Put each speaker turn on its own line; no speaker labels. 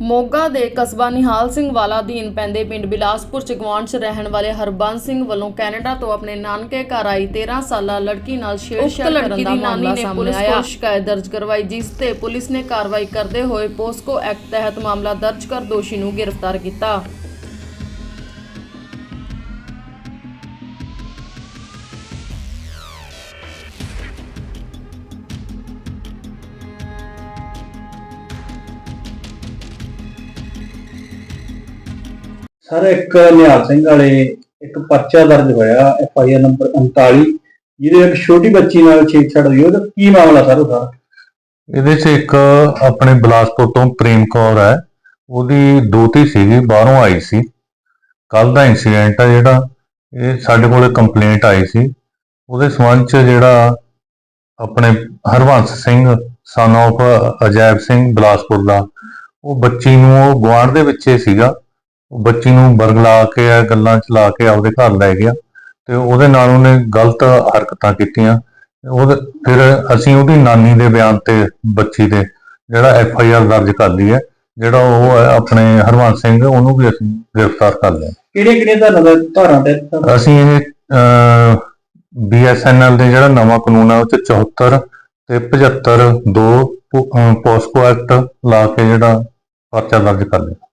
ਮੋਗਾ ਦੇ ਕਸਬਾ ਨਿਹਾਲ ਸਿੰਘ ਵਾਲਾ ਅਧੀਨ ਪੈਂਦੇ ਪਿੰਡ ਬਿਲਾਸਪੁਰ ਚ ਗਵਾਂਢ ਚ ਰਹਿਣ ਵਾਲੇ ਹਰਬੰਸ ਸਿੰਘ ਵੱਲੋਂ ਕੈਨੇਡਾ ਤੋਂ ਆਪਣੇ ਨਾਨਕੇ ਘਰ ਆਈ 13 ਸਾਲਾ ਲੜਕੀ ਨਾਲ ਛੇੜਛਾੜ ਕਰਨ ਦਾ ਮਾਮਲਾ ਸਾਹਮਣੇ ਆਇਆ। ਸ਼ਿਕਾਇਤ ਦਰਜ ਕਰਵਾਈ ਜਿਸ ਤੇ ਪੁਲਿਸ ਨੇ ਕਾਰਵਾਈ ਕਰਦੇ ਹੋਏ ਪੋਸਕੋ ਐਕਟ ਤਹਿਤ ਮਾਮਲਾ ਦਰਜ ਕਰ ਦੋਸ਼ੀ ਨੂੰ ਗ੍ਰਿਫਤਾਰ ਕੀਤਾ।
ਸਰ, ਇੱਕ ਨਿਹਾਲ ਸਿੰਘ ਵਾਲੇ ਇੱਕ ਪਰਚਾ ਦਰਜ ਹੋਇਆ ਐਫ ਆਈ ਆਰ ਨੰਬਰ 39 ਜਿਹਦੇ ਵਿੱਚ ਛੋਟੀ ਬੱਚੀ ਨਾਲ ਛੇੜਛਾੜ ਹੋਈ, ਉਹਦਾ ਕੀ ਮਾਮਲਾ ਸਰ ਉਹਦਾ?
ਇਹਦੇ 'ਚ ਇੱਕ ਆਪਣੇ ਬਿਲਾਸਪੁਰ ਤੋਂ ਪ੍ਰੇਮ ਕੌਰ ਹੈ, ਉਹਦੀ ਦੋਤੀ ਸੀਗੀ, ਬਾਹਰੋਂ ਆਈ ਸੀ। ਕੱਲ ਦਾ ਇਨਸੀਡੈਂਟ ਆ ਜਿਹੜਾ, ਇਹ ਸਾਡੇ ਕੋਲੇ ਕੰਪਲੇਂਟ ਆਈ ਸੀ। ਉਹਦੇ ਸੰਬੰਧ 'ਚ ਜਿਹੜਾ ਆਪਣੇ ਹਰਵੰਸ ਸਿੰਘ ਸਨ of ਅਜੈਬ ਸਿੰਘ ਬਿਲਾਸਪੁਰ ਦਾ, ਉਹ ਬੱਚੀ ਨੂੰ ਉਹ ਗੁਆਂਢ ਦੇ ਵਿੱਚ ਸੀਗਾ। ਬੱਚੀ ਨੂੰ ਬਰਗਲਾ ਕੇ ਇਹ ਗੱਲਾਂ ਚਲਾ ਕੇ ਆਪਦੇ ਘਰ ਲੈ ਗਿਆ ਤੇ ਉਹਦੇ ਨਾਲ ਉਹਨੇ ਗਲਤ ਹਰਕਤਾਂ ਕੀਤੀਆਂ। ਉਹਦੇ ਫਿਰ ਅਸੀਂ ਉਹਦੀ ਨਾਨੀ ਦੇ ਬਿਆਨ ਤੇ ਬੱਚੀ ਦੇ ਜਿਹੜਾ ਐਫ ਆਈ ਆਰ ਦਰਜ ਕਰ ਲਈ ਹੈ ਜਿਹੜਾ ਉਹ ਹੈ ਆਪਣੇ ਹਰਵੰਸ ਸਿੰਘ ਉਹਨੂੰ ਵੀ ਅਸੀਂ ਗ੍ਰਿਫਤਾਰ ਕਰ ਲਿਆ।
ਕਿਹੜੀਆਂ ਕਿਹੜੀਆਂ ਧਾਰਾਂ ਦਾ ਧਾਰਾਂ ਤੇ?
ਅਸੀਂ ਇਹ ਬੀ ਐਸ ਐਨ ਐਲ ਦੇ ਜਿਹੜਾ ਨਵਾਂ ਕਾਨੂੰਨ ਹੈ ਉਹ ਚ 74 ਤੇ 75 ਦੋ ਪੋਸਕੋ ਐਕਟ ਲਾ ਕੇ ਜਿਹੜਾ ਪਰਚਾ ਦਰਜ ਕਰ ਲਿਆ।